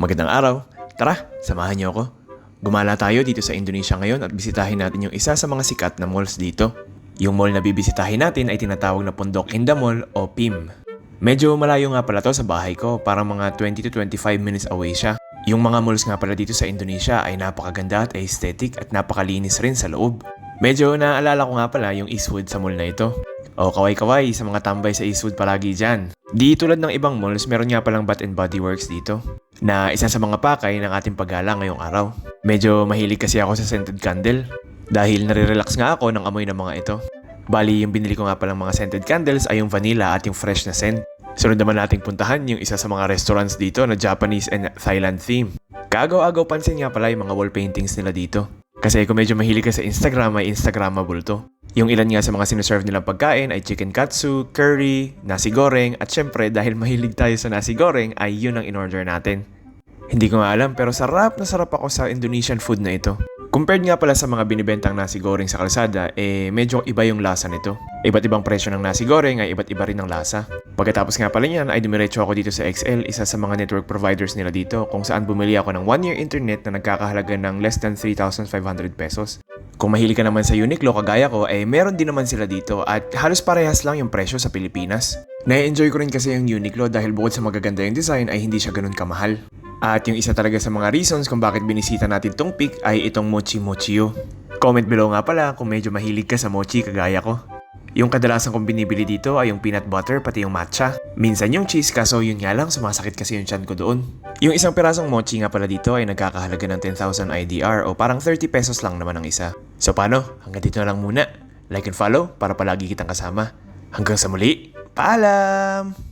Magandang araw. Tara, samahan niyo ako. Gumala tayo dito sa Indonesia ngayon at bisitahin natin yung isa sa mga sikat na malls dito. Yung mall na bibisitahin natin ay tinatawag na Pondok Indah Mall o PIM. Medyo malayo nga pala to sa bahay ko, parang mga 20 to 25 minutes away siya. Yung mga malls nga pala dito sa Indonesia ay napakaganda at aesthetic at napakalinis rin sa loob. Medyo naaalala ko nga pala yung Eastwood sa mall na ito. O kaway-kaway sa mga tambay sa Eastwood palagi dyan. Di tulad ng ibang malls, meron nga palang Bath and Body Works dito. Na isa sa mga pakay ng ating paggala ngayong araw. Medyo mahilig kasi ako sa scented candle. Dahil nare-relax nga ako ng amoy ng mga ito. Bali, yung binili ko nga palang mga scented candles ay yung vanilla at yung fresh na scent. Sunod naman nating puntahan yung isa sa mga restaurants dito na Japanese and Thailand theme. Kaagaw-agaw pansin nga pala yung mga wall paintings nila dito. Kasi kung medyo mahilig ka sa Instagram, ay Instagrammable to. Yung ilan nga sa mga sineserve nilang pagkain ay chicken katsu, curry, nasi goreng, at syempre dahil mahilig tayo sa nasi goreng ay yun ang in-order natin. Hindi ko nga alam pero sarap na sarap ako sa Indonesian food na ito. Compared nga pala sa mga binibentang nasi goreng sa kalsada, eh medyo iba yung lasa nito. Iba't ibang presyo ng nasi goreng ay iba't iba rin ng lasa. Pagkatapos nga pala niyan ay dumiretso ako dito sa XL, isa sa mga network providers nila dito kung saan bumili ako ng 1 year internet na nagkakahalaga ng less than 3,500 pesos. Kung mahilig ka naman sa Uniqlo kagaya ko, eh meron din naman sila dito at halos parehas lang yung presyo sa Pilipinas. Na-enjoy ko rin kasi yung Uniqlo dahil bukod sa magaganda yung design ay hindi siya ganun kamahal. At yung isa talaga sa mga reasons kung bakit binisita natin tong pick ay itong Mochi Mochio. Comment below nga pala kung medyo mahilig ka sa mochi kagaya ko. Yung kadalasan kong binibili dito ay yung peanut butter pati yung matcha. Minsan yung cheese kaso yun nga lang sumasakit kasi yung chan ko doon. Yung isang pirasong mochi nga pala dito ay nagkakahalaga ng 10,000 IDR o parang 30 pesos lang naman ang isa. So paano? Hanggang dito na lang muna. Like and follow para palagi kitang kasama. Hanggang sa muli. Paalam!